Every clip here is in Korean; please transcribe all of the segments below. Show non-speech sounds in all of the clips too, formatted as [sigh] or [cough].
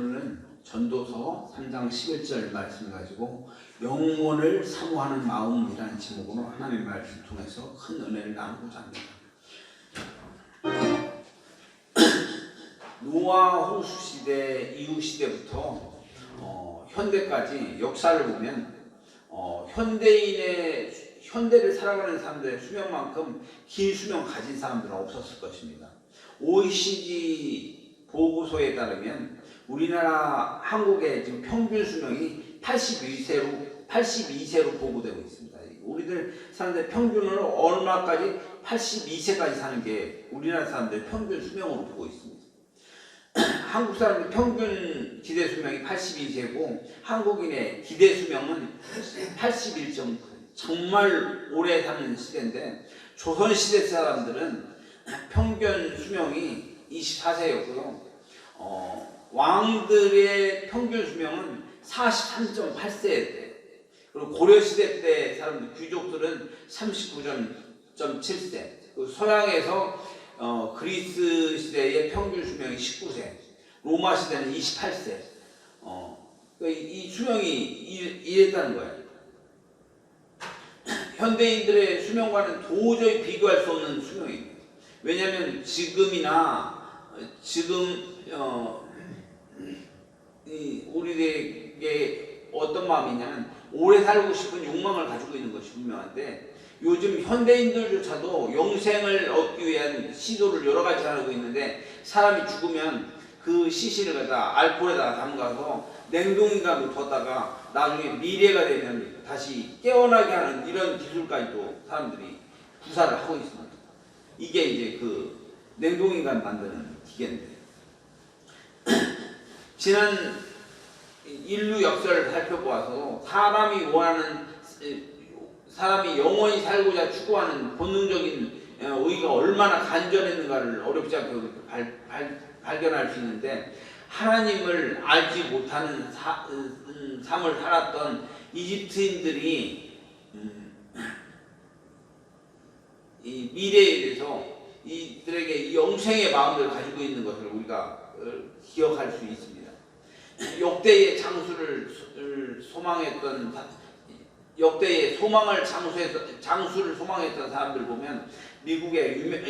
오늘은 전도서 3장 11절 말씀 가지고 영혼을 사모하는 마음이라는 제목으로 하나님의 말씀 통해서 큰 은혜를 나누고자 합니다. [clears throat] 노아 호수 시대 이후 시대부터 어, 현대까지 역사를 보면 어, 현대인의 현대를 살아가는 사람들의 수명만큼 긴 수명 가진 사람들은 없었을 것입니다. OECD 보고서에 따르면 우리나라 한국의 지금 평균 수명이 82세로 82세로 보고되고 있습니다. 우리들 사람들 평균으로 얼마까지 82세까지 사는 게 우리나라 사람들 평균 수명으로 보고 있습니다. [clears throat] 한국 사람들 평균 기대 수명이 82세고 한국인의 기대 수명은 81점 정말 오래 사는 시대인데 조선 시대 사람들은 평균 수명이 24세였고요. 어, 왕들의 평균 수명은 43.8세였대. 그리고 고려 시대 때 사람들 귀족들은 39.7세. 그 서양에서 어, 그리스 시대의 평균 수명이 19세. 로마 시대는 28세. 어, 그러니까 이 수명이 이- 이랬다는 거예요. 현대인들의 수명과는 도저히 비교할 수 없는 수명입니다. 왜냐하면 지금이나 어, 지금 어, 이 우리에게 어떤 마음이냐면 오래 살고 싶은 욕망을 가지고 있는 것이 분명한데 요즘 현대인들조차도 영생을 얻기 위한 시도를 여러 가지 하고 있는데 사람이 죽으면 그 시신을 갖다 알코올에다가 담가서 냉동인감을 뒀다가 나중에 미래가 되면 다시 깨어나게 하는 이런 기술까지도 사람들이 구사를 하고 있습니다. 이게 이제 그 냉동인간 만드는 기계인데 지난 인류 역사를 살펴보아서 사람이 원하는 사람이 영원히 살고자 추구하는 본능적인 어, 의가 얼마나 간절했는가를 어렵지 않게 발, 발, 발견할 수 있는데 하나님을 알지 못하는 사, 음, 삶을 살았던 이집트인들이 음, 이 미래에 대해서 이들에게 이 영생의 마음을 가지고 있는 것을 우리가 어, 기억할 수 있습니다. 역대의 장수를 소- 소망했던 사- 역대의 소망을 장수해서 장수를 소망했던 사람들 보면 미국의 유명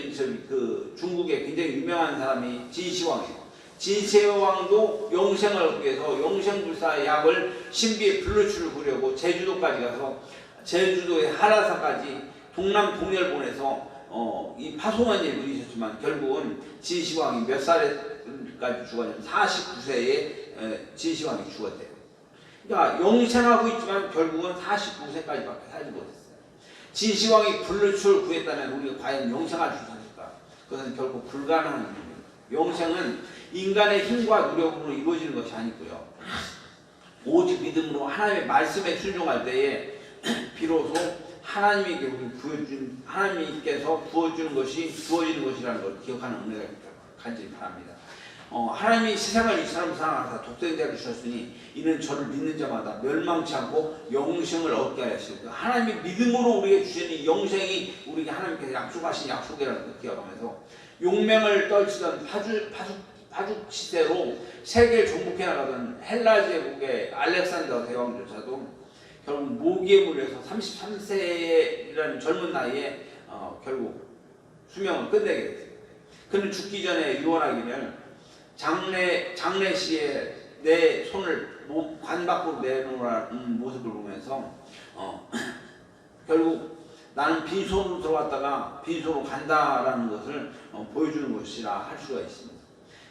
그 중국의 굉장히 유명한 사람이 진시황이에요. 진시황도 영생을 얻기 위해서 영생불사 약을 신비의 블루출을 부려고 제주도까지 가서 제주도의 한라산까지 동남 동열본에서 어, 이 파송한 일도 있었지만 결국은 진시황이 몇 살 까지 죽었냐면 49세에 진시황이 죽었대요. 그러니까 영생하고 있지만 결국은 49세까지밖에 살지 못했어요. 진시황이 불루출 구했다면 우리가 과연 영생할 수 있을까? 그것은 결국 불가능한 일입니다. 영생은 인간의 힘과 노력으로 이루어지는 것이 아니고요. 오직 믿음으로 하나님의 말씀에 순종할 때에 [clears throat] 비로소 하나님에게 우리 부여준 하나님께서 부어주는 것이 부어지는 것이라는 걸 기억하는 은혜가 간절히 바랍니다. 어, 하나님이 세상을 이처럼 사랑하사 독생자 를 주셨으니 이는 저를 믿는 자마다 멸망치 않고 영생을 얻게 하였습니다. 하나님이 믿음으로 우리에게 이 영생이 우리에게 하나님께서 약속하신 약속이라는 걸 기억하면서 용맹을 떨치던 파주 파주 파죽 시대로 세계를 정복해 나가던 헬라 제국의 알렉산더 대왕조차도 결국 모기에 물려서 33세라는 젊은 나이에 어, 결국 수명을 끝내게 됐어요. 그는 죽기 전에 유언하기를 장례 장례 시에 내 손을 몸- 관 밖으로 내놓으라는 모습을 보면서 어, [clears throat] 결국 나는 빈손으로 들어왔다가 빈손으로 간다라는 것을 어, 보여주는 것이라 할 수가 있습니다.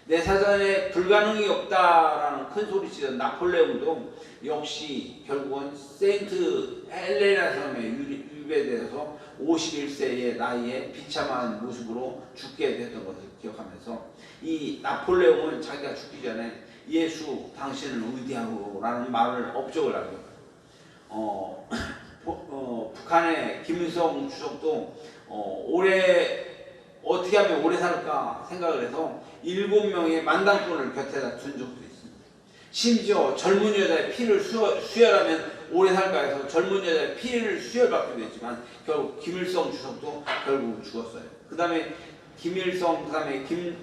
내 사전에 불가능이 없다라는 큰 소리치던 나폴레옹도 역시 결국은 세인트 헬레나 유- 유배되어서 51세의 나이에 비참한 모습으로 죽게 됐던 것을 기억하면서 이 나폴레옹은 자기가 죽기 전에 예수 당신은 위대하고 라는 말을 업적을 하고 어, [clears throat] 보- 어, 북한의 김일성 주석도 어, 올해 어떻게 하면 오래 살까 생각을 해서 일곱 명의 만당꾼을 곁에다 둔 적도 있습니다. 심지어 젊은 여자의 피를 수여, 수혈하면 오래 살까 해서 젊은 여자의 피를 수혈받기도 했지만 결국 김일성 주석도 결국 죽었어요. 그 다음에 김일성, 그 다음에 김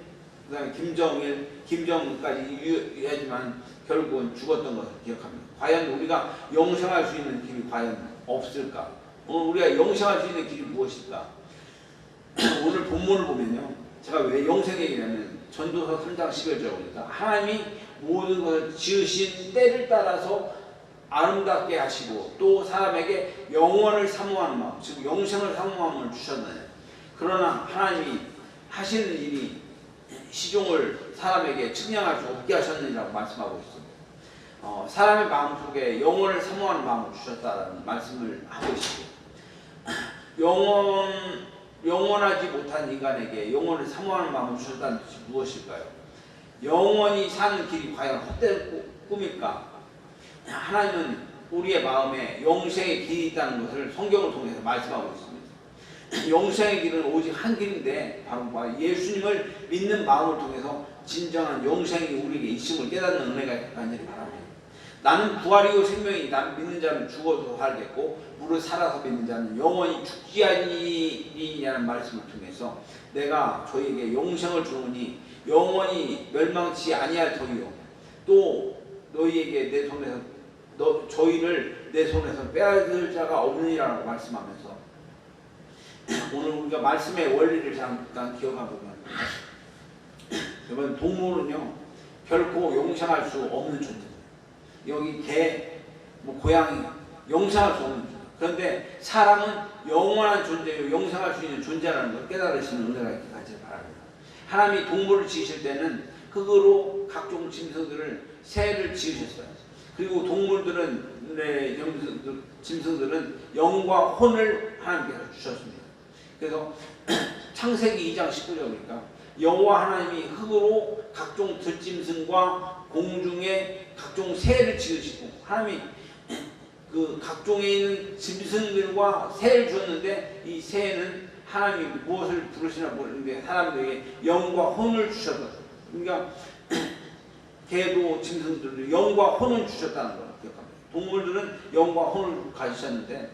그다음에 김정일, 김정은까지 유효하지만 결국은 죽었던 것을 기억합니다. 과연 우리가 영생할 수 있는 길이 과연 없을까? 오늘 우리가 영생할 수 있는 길이 무엇일까? [clears throat] 오늘 본문을 보면요. 제가 왜 영생 얘기냐면 전도서 3장 11절 보니까 하나님이 모든 것을 지으신 때를 따라서 아름답게 하시고 또 사람에게 영원을 사모하는 마음, 즉 영생을 사모함을 주셨느냐. 그러나 하나님이 하시는 일이 시종을 사람에게 측량할 수 없게 하셨느니라고 말씀하고 있습니다. 어, 사람의 마음속에 영원을 사모하는 마음을 주셨다는 말씀을 하고 있습니다. [clears throat] 영원 영원하지 못한 인간에게 영원을 사모하는 마음을 주셨다는 뜻이 무엇일까요? 영원히 사는 길이 과연 헛된 꿈- 꿈일까? 하나님은 우리의 마음에 영생의 길이 있다는 것을 성경을 통해서 말씀하고 있습니다. 영생의 길은 오직 한 길인데 바로 뭐 예수님을 믿는 마음을 통해서 진정한 영생이 우리에게 있음을 깨닫는 은혜가 간절히 바랍니다. 나는 부활이요 생명이 나를 믿는 자는 죽어도 살겠고 무릇 살아서 믿는 자는 영원히 죽지 아니리라는 말씀을 통해서 내가 저에게 영생을 주노니 영원히 멸망치 아니할 터이요 또 너희에게 내 손에서 너 저희를 내 손에서 빼앗을 자가 없느니라고 말씀하면서 오늘 우리가 말씀의 원리를 잠깐 기억해 보면 여러분 동물은요 결코 용상할 수 없는 존재. 여기 개, 뭐 고양이 용상할 수 없는 존재. 그런데 사람은 영원한 존재요 용상할 수 있는 존재라는 걸 깨달으시는 은혜가 있게 가지를 바랍니다. 하나님이 동물을 지으실 때는 흙으로 각종 짐승들을 새를 지으셨어요. 그리고 동물들은 네, 짐승들, 짐승들은 영과 혼을 하나님께서 주셨습니다. 그래서 [clears throat] 창세기 2장 19절 보니까 여호와 하나님이 흙으로 각종 들짐승과 공중의 각종 새를 지으시고 하나님이 [clears throat] 그 각종에 있는 짐승들과 새를 주었는데 이 새는 하나님이 무엇을 부르시나 모르는데 사람들에게 영과 혼을 주셨다. 그러니까 [clears throat] 개도 짐승들도 영과 혼을 주셨다는 걸 기억합니다. 동물들은 영과 혼을 가지셨는데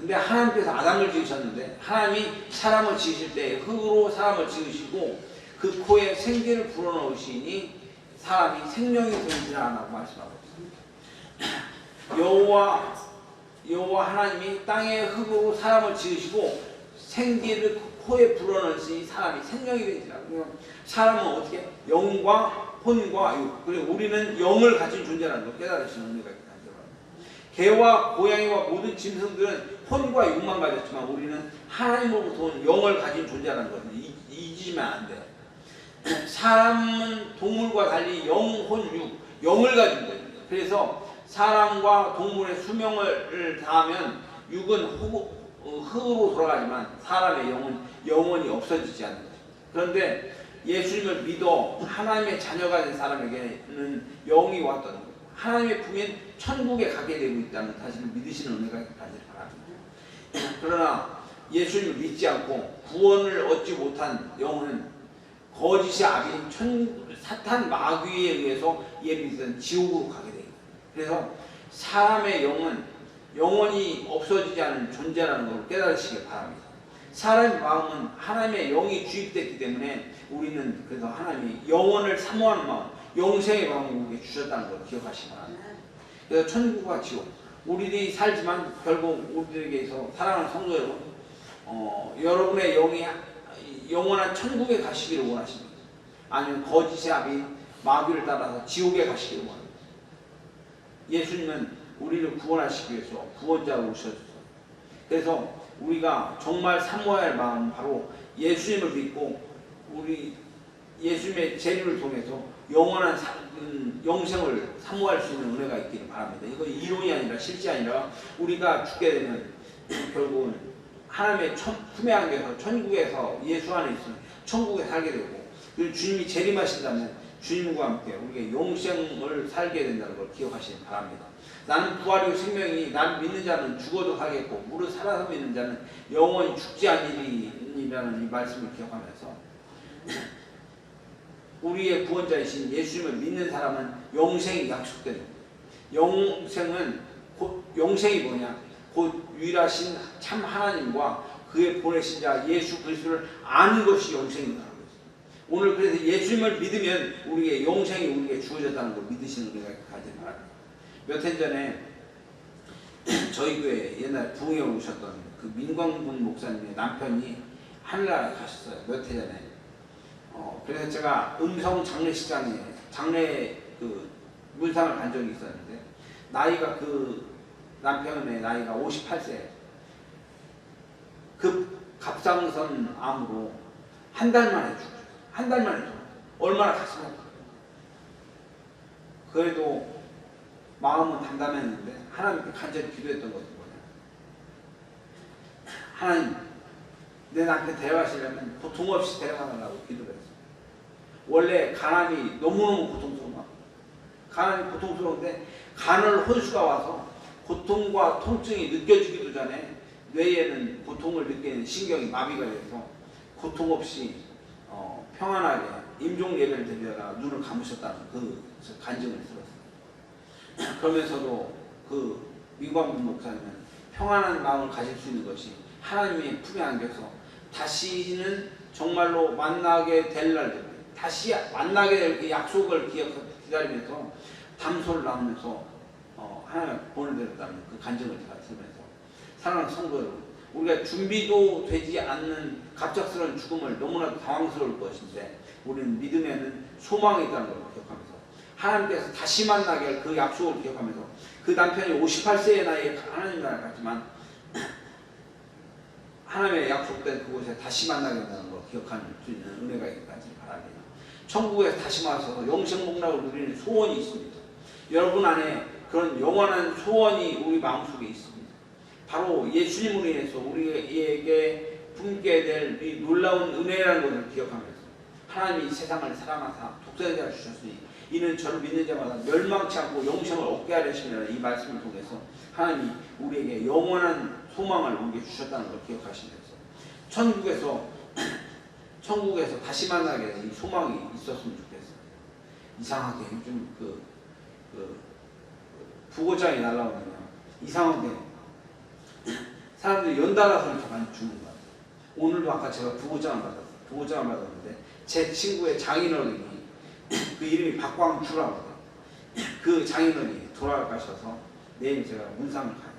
근데 하나님께서 아담을 지으셨는데 하나님이 사람을 지으실 때 흙으로 사람을 지으시고 그 코에 생기를 불어넣으시니 사람이 생명이 되리라고 말씀하고 있습니다. 여호와 여호와 하나님이 땅의 흙으로 사람을 지으시고 생기를 그 코에 불어넣으시니 사람이 생명이. 그러면 사람은 어떻게 영과 혼과 육 그리고 우리는 영을 가진 존재라는 걸 깨달으시는 의미가 있다. 개와 고양이와 모든 짐승들은 혼과 육만 가졌지만 우리는 하나님으로부터 온 영을 가진 존재라는 잊- 잊으면 안 돼요. 사람은 동물과 달리 영, 혼, 육, 영을 가진 거예요. 그래서 사람과 동물의 수명을 다하면 육은 후- 어, 흙으로 돌아가지만 사람의 영은 영원히 없어지지 않는 거죠. 그런데 예수님을 믿어 하나님의 자녀가 된 사람에게는 영이 왔던 거예요. 하나님의 품인 천국에 가게 되고 있다는 사실을 믿으시는 은혜가 있기를 바랍니다. 그러나 예수님을 믿지 않고 구원을 얻지 못한 영혼은 거짓의 아비인 천, 사탄 마귀에 의해서 예비된 지옥으로 가게 됩니다. 그래서 사람의 영은 영원히 없어지지 않은 존재라는 걸 깨달으시기 바랍니다. 사람의 마음은 하나님의 영이 주입됐기 때문에 우리는 그래서 하나님이 영원을 사모하는 마음, 영생의 마음을 우리에게 주셨다는 걸 기억하시기 바랍니다. 그래서 천국과 지옥, 우리들이 살지만 결국 우리들에게서 사랑하는 성도 여러분, 어, 여러분의 영이 영원한 천국에 가시기를 원하십니다. 아니면 거짓의 아비 마귀를 따라서 지옥에 가시기를 원합니다. 예수님은 우리를 구원하시기 위해서 구원자로 오셨어요. 그래서 우리가 정말 사모해야 할 마음은 바로 예수님을 믿고 우리 예수님의 재림을 통해서 영원한 사- 음, 영생을 사모할 수 있는 은혜가 있기를 바랍니다. 이거 이론이 아니라 실제 아니라 우리가 죽게 되면 결국은 하나님의 천, 품에 안겨서 천국에서 예수 안에 있으면 천국에 살게 되고 그리고 주님이 재림하신다면 주님과 함께 우리가 영생을 살게 된다는 걸 기억하시기 바랍니다. 나는 부활이고 생명이 나를 믿는 자는 죽어도 살겠고 무릇 살아서 믿는 자는 영원히 죽지 아니리라는 이 말씀을 기억하면서 우리의 구원자이신 예수님을 믿는 사람은 영생이 약속되는 거예요. 영생은 곧 영생이 뭐냐? 곧 유일하신 참 하나님과 그의 보내신 자 예수 그리스도를 아는 것이 거죠. 오늘 그래서 예수님을 믿으면 우리에게 영생이 우리에게 주어졌다는 걸 믿으시는 우리가 가지 바랍니다. 몇 해 전에 [clears throat] 저희 교회 옛날 부흥에 오셨던 그 민광군 목사님의 남편이 하늘나라 가셨어요. 몇 해 전에. 어, 그래서 제가 음성 장례식장에 장례 그 문상을 간 적이 있었는데 나이가 그 남편의 나이가 58세. 급 갑상선 암으로 한 달 만에 죽었어요. 한 달 만에 죽었어요. 얼마나 가슴 아파요. 그래도 마음은 담담했는데 하나님께 간절히 기도했던 것이 뭐냐. 하나님, 내 남편 데려가시려면 고통 없이 데려가달라고 기도를 했어요. 원래 가난이 너무너무 고통스러워. 가난이 고통스러운데 간을 혼수가 와서 고통과 통증이 느껴지기도 전에 뇌에는 고통을 느끼는 신경이 마비가 돼서 고통 없이 어, 평안하게 임종 예배를 드리다가 눈을 감으셨다는 그 간증을 들었어요. [clears throat] 그러면서도 그 민광군 목사님은 평안한 마음을 가질 수 있는 것이 하나님의 품에 안겨서 다시는 정말로 만나게 될 날들, 다시 만나게 될 그 약속을 기억하고 기다리면서 담소를 나누면서 어, 하나님 보내드렸다는 그 간증을 제가 들으면서 사랑하는 성도 여러분, 우리가 준비도 되지 않는 갑작스러운 죽음을 너무나도 당황스러울 것인데 우리는 믿음에는 소망이 있다는 걸 기억하면서 하나님께서 다시 만나게 할 그 약속을 기억하면서 그 남편이 58세의 나이에 하나님 나라에 갔지만 하나님의 약속된 그곳에 다시 만나게 된다는 걸 기억할 수 있는 은혜가 있기까지 바랍니다. 천국에 다시 와서 영생 복락을 누리는 소원이 있습니다. 여러분 안에 그런 영원한 소원이 우리 마음속에 있습니다. 바로 예수님으로 인해서 우리에게 품게 될 이 놀라운 은혜라는 것을 기억하면서 하나님이 이 세상을 사랑하사 독생자를 주셨으니 이는 저를 믿는 자마다 멸망치 않고 영생을 얻게 하려시면 이 말씀을 통해서 하나님이 우리에게 영원한 소망을 우리에게 주셨다는 걸 기억하시면서 천국에서 [clears throat] 천국에서 다시 만나게 되는 이 소망이 있었으면 좋겠어요. 이상하게 요즘 그, 그 부고장이 날라오면 이상하게 [clears throat] 사람들이 연달아서 이렇게 많이 죽는 것 같아요. 오늘도 아까 제가 부고장을 받았어요. 부고장을 받았는데 제 친구의 장인어른이 [clears throat] 그 이름이 박광주라고 그 장인어른이 돌아가셔서 내일 제가 문상을 가요.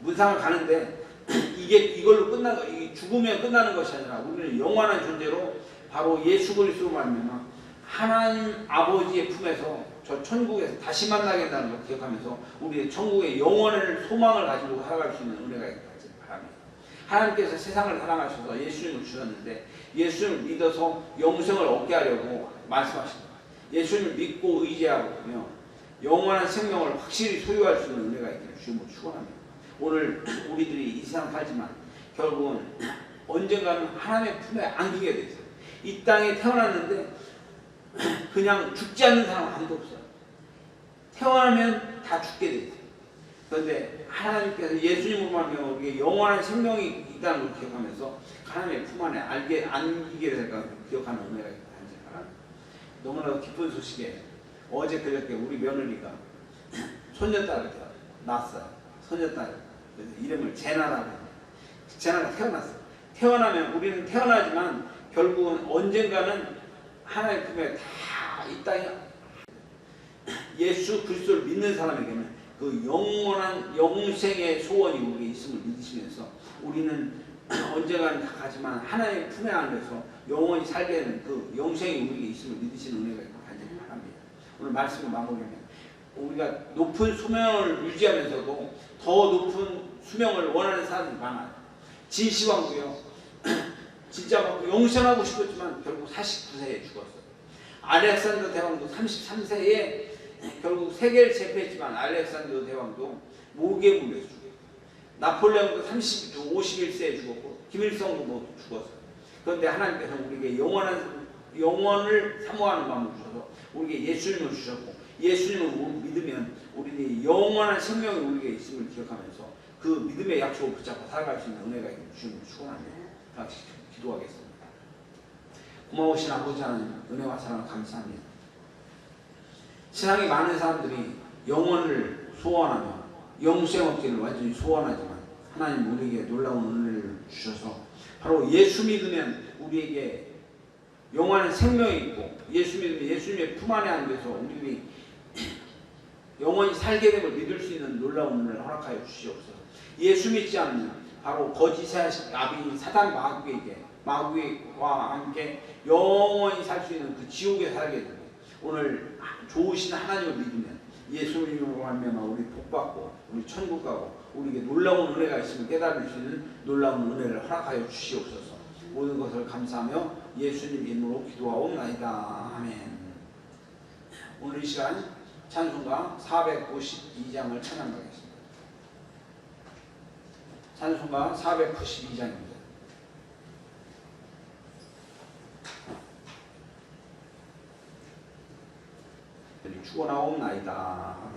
문상을 가는데 [clears throat] 이게 이걸로 끝나 이 죽으면 끝나는 것이 아니라 우리는 영원한 존재로 바로 예수 그리스도로 말미암아 하나님 아버지의 품에서 저 천국에서 다시 만나게 된다는 걸 기억하면서 우리의 천국의 영원한 소망을 가지고 살아갈 수 있는 은혜가 있기를 바랍니다. 하나님께서 세상을 사랑하셔서 예수님을 주셨는데 예수님을 믿어서 영생을 얻게 하려고 말씀하십니다. 예수님을 믿고 의지하며 영원한 생명을 확실히 소유할 수 있는 은혜가 있기를 주님으로 축원합니다. 오늘 우리들이 이 세상 살지만 결국은 언젠가는 하나님의 품에 안기게 돼 있어요. 이 땅에 태어났는데 그냥 죽지 않는 사람 아무도 없어요. 태어나면 다 죽게 돼 있어요. 그런데 하나님께서 예수님으로 말하면 우리에게 영원한 생명이 있다는 걸 기억하면서 하나님의 품 안에 알게 안기게 될까 기억하는 은혜가 있다는 바랍니다. 너무나도 기쁜 소식에 어제 그저께 우리 며느리가 [clears throat] 손녀딸을 낳았어요. 손녀딸 그래서 이름을 제나라고. 제나가 태어났어요. 태어나면 우리는 태어나지만 결국은 언젠가는 하나님 품에 다 이 땅에 예수 그리스도를 믿는 사람에게는 그 영원한 영생의 소원이 우리에 있음을 믿으시면서 우리는 [clears throat] 언젠가는 다 가지만 하나님의 품에 안에서 영원히 살게 되는 그 영생이 우리에게 있음을 믿으시는 은혜가 있고 간절히 바랍니다. 오늘 말씀을 마무리하면 우리가 높은 수명을 유지하면서도 더 높은 수명을 원하는 사람들이 많아요. 진시황도요. [clears throat] 진짜 막 영생하고 싶었지만 결국 49세에 죽었어요. 알렉산더 대왕도 33세에 결국 세계를 제패했지만 알렉산더 대왕도 목에 물려서 죽었어요. 나폴레옹도 30, 51세에 죽었고 김일성도 뭐 죽었어요. 그런데 하나님께서 우리에게 영원한 영원을 사모하는 마음을 주셔서 우리에게 예수님을 주셨고 예수님을 믿으면 우리는 영원한 생명이 우리에게 있음을 기억하면서 그 믿음의 약속을 붙잡고 살아갈 수 있는 은혜가 주님을 축원합니다. 기도하겠습니다. 고마우신 아버지 하나님 은혜와 사랑 감사합니다. 세상에 많은 사람들이 영원을 소원하며 영생 얻기를 완전히 소원하지만 하나님 우리에게 놀라운 은혜를 주셔서 바로 예수 믿으면 우리에게 영원한 생명이 있고 예수 믿으면 예수님의 품 안에 안겨서 우리들이 [clears throat] 영원히 살게 됨을 믿을 수 있는 놀라운 은혜를 허락하여 주시옵소서. 예수 믿지 않는 바로 거짓의 아비 사단 마귀에게 마귀와 함께 영원히 살 수 있는 그 지옥에 살게 되고 오늘 좋으신 하나님을 믿으면 예수님으로 하면 우리 복받고 우리 천국 가고 우리에게 놀라운 은혜가 있음을 깨달을 수 있는 놀라운 은혜를 허락하여 주시옵소서. 모든 것을 감사하며 예수님 이름으로 기도하옵나이다. 아멘. 오늘 이 시간 찬송가 492장을 찬양하겠습니다. 찬송가 492장입니다. 축원하옵나이다.